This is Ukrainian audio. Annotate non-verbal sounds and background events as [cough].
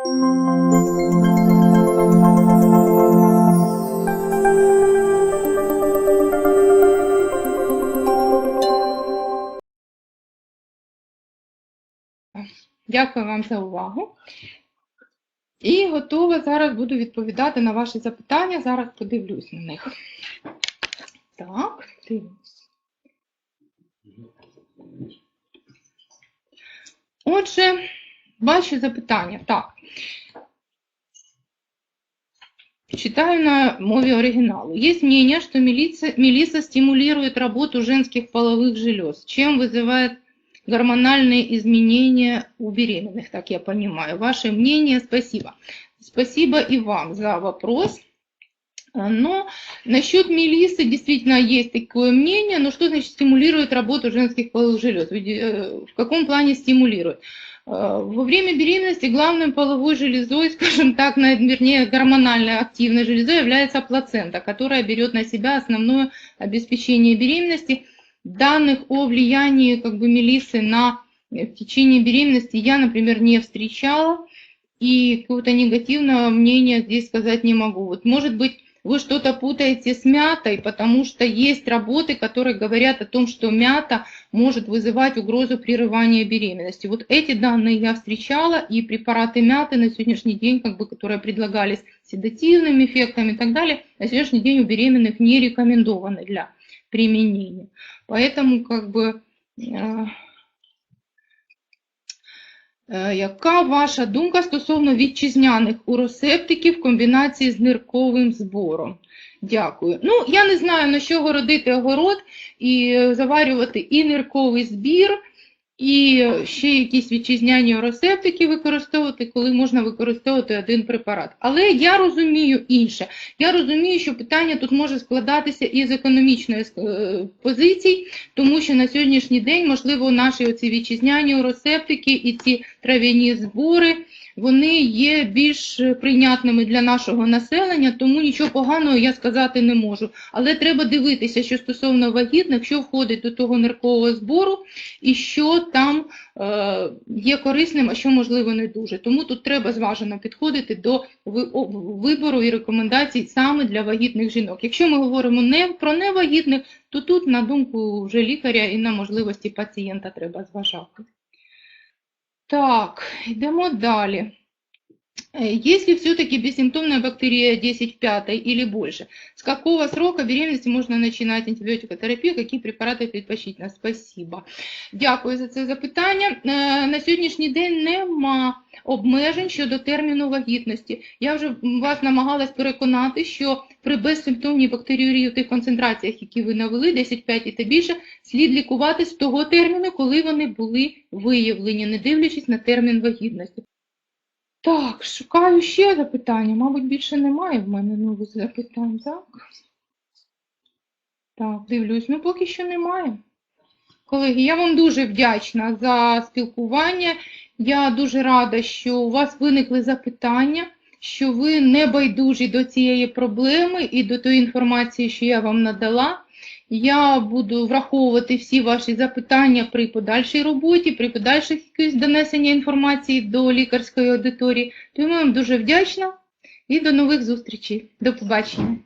Дякую вам за увагу. І готова зараз буду відповідати на ваші запитання. Зараз подивлюсь на них. Так, дивимось. Отже, ваші запитання. Так. Читаю на мове оригиналу. Есть мнение, что мелиса, мелиса стимулирует работу женских половых желез, чем вызывает гормональные изменения у беременных, так я понимаю. Ваше мнение, спасибо. Спасибо и вам за вопрос. Но насчет мелисы действительно есть такое мнение, но что значит стимулирует работу женских половых желез? Э, В каком плане стимулирует? Э, Во время беременности главной половой железой, [laughs] скажем так, вернее гормональной активной железой является плацента, которая берет на себя основное обеспечение беременности. Данных о влиянии как бы мелисы на э, в течение беременности я, например, не встречала, и какого-то негативного мнения здесь сказать не могу. Вот, может быть, вы что-то путаете с мятой, потому что есть работы, которые говорят о том, что мята может вызывать угрозу прерывания беременности. Вот эти данные я встречала, и препараты мяты на сегодняшний день, как бы, которые предлагались седативным эффектом и так далее, на сегодняшний день у беременных не рекомендованы для применения. Поэтому, как бы, э, Яка ваша думка стосовно вітчизняних уросептиків в комбінації з нирковим збором? Дякую. Ну, я не знаю, на що городити огород і е, заварювати і нирковий збір, і ще якісь вітчизняні уросептики використовувати, коли можна використовувати один препарат. Але я розумію інше. Я розумію, що питання тут може складатися і з економічної е, позиції, тому що на сьогоднішній день, можливо, наші оці вітчизняні уросептики і ці трав'яні збори, вони є більш прийнятними для нашого населення, тому нічого поганого я сказати не можу. Але треба дивитися, що стосовно вагітних, що входить до того ниркового збору і що там е, є корисним, а що можливо не дуже. Тому тут треба зважено підходити до вибору і рекомендацій саме для вагітних жінок. Якщо ми говоримо не про невагітних, то тут, на думку вже лікаря і на можливості пацієнта треба зважати. Так, йдемо далі. Э, Если все-таки бессимптомная бактерия 10 в пятой или больше, с какого срока беременности можно начинать антибиотикотерапию, какие препарати предпочтительно? Спасибо. Дякую за це запитання. Е, На сьогоднішній день нема обмежень щодо терміну вагітності. Я вже вас намагалась переконати, що при безсимптомній бактеріурії в тих концентраціях, які ви навели, 10-5 і та більше, слід лікувати з того терміну, коли вони були виявлені, не дивлячись на термін вагітності. Так, шукаю ще запитання. Мабуть, більше немає в мене нових запитань, так? Так, дивлюсь, ну поки що немає. Колеги, я вам дуже вдячна за спілкування. Я дуже рада, що у вас виникли запитання, що ви не байдужі до цієї проблеми і до тої інформації, що я вам надала. Я буду враховувати всі ваші запитання при подальшій роботі, при подальших якихось донесення інформації до лікарської аудиторії. Тому я вам дуже вдячна і до нових зустрічей. До побачення.